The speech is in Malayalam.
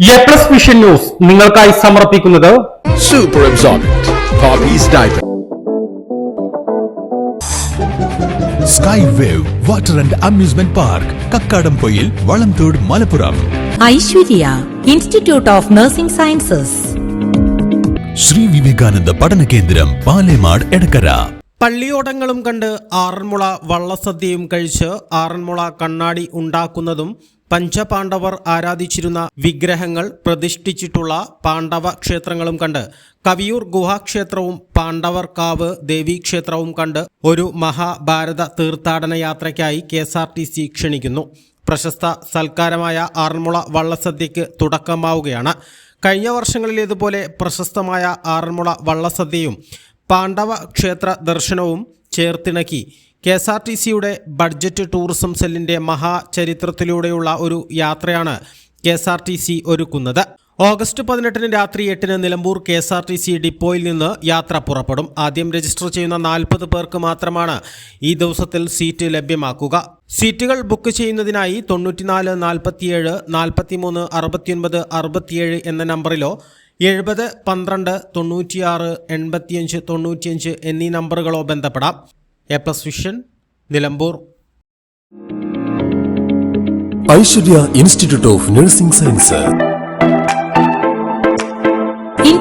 എ പ്ലസ് വിഷൻ ന്യൂസ് നിങ്ങൾക്കായി സമർപ്പിക്കുന്നത് super absorbent. Sky wave water and amusement park Kakkadampoyil Valamthode Malappuram Aishwarya institute of nursing sciences Shri Vivekananda പഠന കേന്ദ്രം പാലേമാട് എടക്കര പള്ളിയോടങ്ങളും കണ്ട് ആറന്മുള വള്ളസദ്യയും കഴിച്ച് ആറന്മുള കണ്ണാടി ഉണ്ടാക്കുന്നതും പഞ്ചപാണ്ഡവർ ആരാധിച്ചിരുന്ന വിഗ്രഹങ്ങൾ പ്രതിഷ്ഠിച്ചിട്ടുള്ള പാണ്ഡവ ക്ഷേത്രങ്ങളും കണ്ട് കവിയൂർ ഗുഹാക്ഷേത്രവും പാണ്ഡവർക്കാവ് ദേവീക്ഷേത്രവും കണ്ട് ഒരു മഹാഭാരത തീർത്ഥാടന യാത്രയ്ക്കായി K S R T C ക്ഷണിക്കുന്നു. പ്രശസ്ത സൽക്കാരമായ ആറന്മുള വള്ളസദ്യയ്ക്ക് തുടക്കമാവുകയാണ്. കഴിഞ്ഞ വർഷങ്ങളിലേതുപോലെ പ്രശസ്തമായ ആറന്മുള വള്ളസദ്യയും പാണ്ഡവ ക്ഷേത്ര ദർശനവും ചേർത്തിണക്കി. കെ എസ് ആർ ടി സിയുടെ ബഡ്ജറ്റ് ടൂറിസം സെല്ലിന്റെ മഹാചരിത്രത്തിലൂടെയുള്ള ഒരു യാത്രയാണ് K S R T C ഒരുക്കുന്നത്. ഓഗസ്റ്റ് പതിനെട്ടിന് രാത്രി എട്ടിന് Nilambur K S R T C ഡിപ്പോയിൽ നിന്ന് യാത്ര പുറപ്പെടും. ആദ്യം രജിസ്റ്റർ ചെയ്യുന്ന നാൽപ്പത് പേർക്ക് മാത്രമാണ് ഈ ദിവസത്തിൽ സീറ്റ് ലഭ്യമാക്കുക. സീറ്റുകൾ ബുക്ക് ചെയ്യുന്നതിനായി തൊണ്ണൂറ്റിനാല് നാൽപ്പത്തിയേഴ് നാൽപ്പത്തിമൂന്ന് അറുപത്തിയൊൻപത് അറുപത്തിയേഴ് എന്ന നമ്പറിലോ എഴുപത് പന്ത്രണ്ട് തൊണ്ണൂറ്റിയാറ് എൺപത്തിയഞ്ച് തൊണ്ണൂറ്റിയഞ്ച് എന്നീ നമ്പറുകളോ ബന്ധപ്പെടാം. A plus vision Nilambur. Aishwarya institute of nursing science.